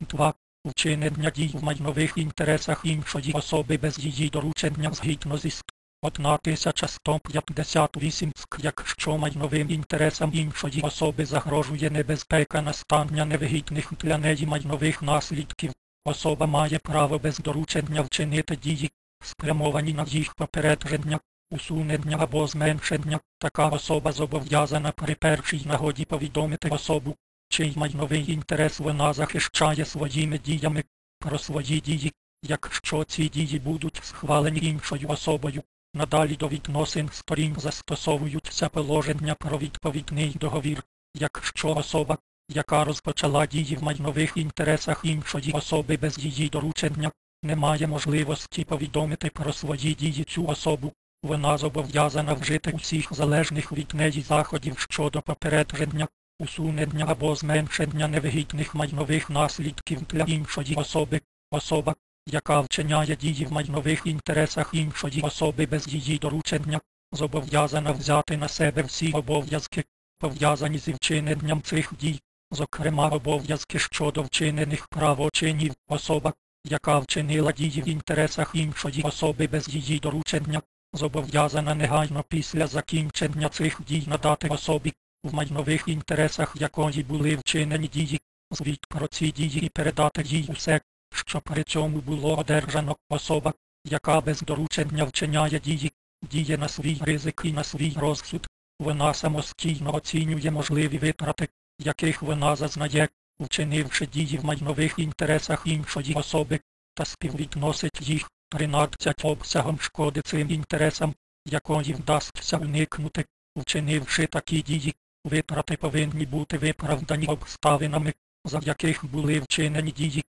2. Вчинення дій в майнових інтересах іншої особи без її доручення згідно зі ст. 1158 ск, якщо майновим інтересам іншої особи загрожує небезпека настання невигідних для неї майнових наслідків, особа має право без доручення вчинити дії, спрямовані на їх попередження, усунення або зменшення. Така особа зобов'язана при першій нагоді повідомити особу, чий майновий інтерес вона захищає своїми діями. Про свої дії, якщо ці дії будуть схвалені іншою особою. Надалі до відносин сторін застосовуються положення про відповідний договір, якщо особа, яка розпочала дії в майнових інтересах іншої особи без її доручення, не має можливості повідомити про свої дії цю особу, вона зобов'язана вжити усіх залежних від неї заходів щодо попередження, усунення або зменшення невигідних майнових наслідків для іншої особи, особа, яка вчиняє дії в майнових інтересах іншої особи без її доручення, зобов'язана взяти на себе всі обов'язки, пов'язані зі вчиненням цих дій, зокрема обов'язки щодо вчинених правочинів, особа, яка вчинила дії в інтересах іншої особи без її доручення, зобов'язана негайно після закінчення цих дій надати особі, в майнових інтересах якої були вчинені дії, звіт про ці дії і передати їй усе, що при цьому було одержано. Особа, яка без доручення вчиняє дії, діє на свій ризик і на свій розсуд, вона самостійно оцінює можливі витрати, яких вона зазнає, вчинивши дії в майнових інтересах іншої особи, та співвідносить їх 13 обсягом шкоди цим інтересам, якої вдасться уникнути, вчинивши такі дії, витрати повинні бути виправдані обставинами, за яких були вчинені дії.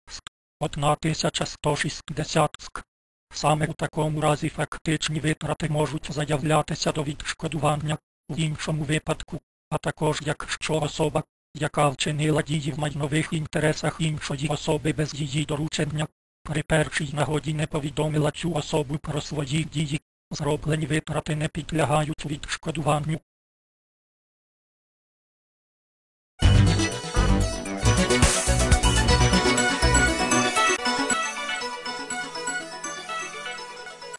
1160 ск. Саме у такому разі фактичні витрати можуть заявлятися до відшкодування в іншому випадку, а також якщо особа, яка вчинила дії в майнових інтересах іншої особи без її доручення, при першій нагоді не повідомила цю особу про свої дії, зроблені витрати не підлягають відшкодуванню,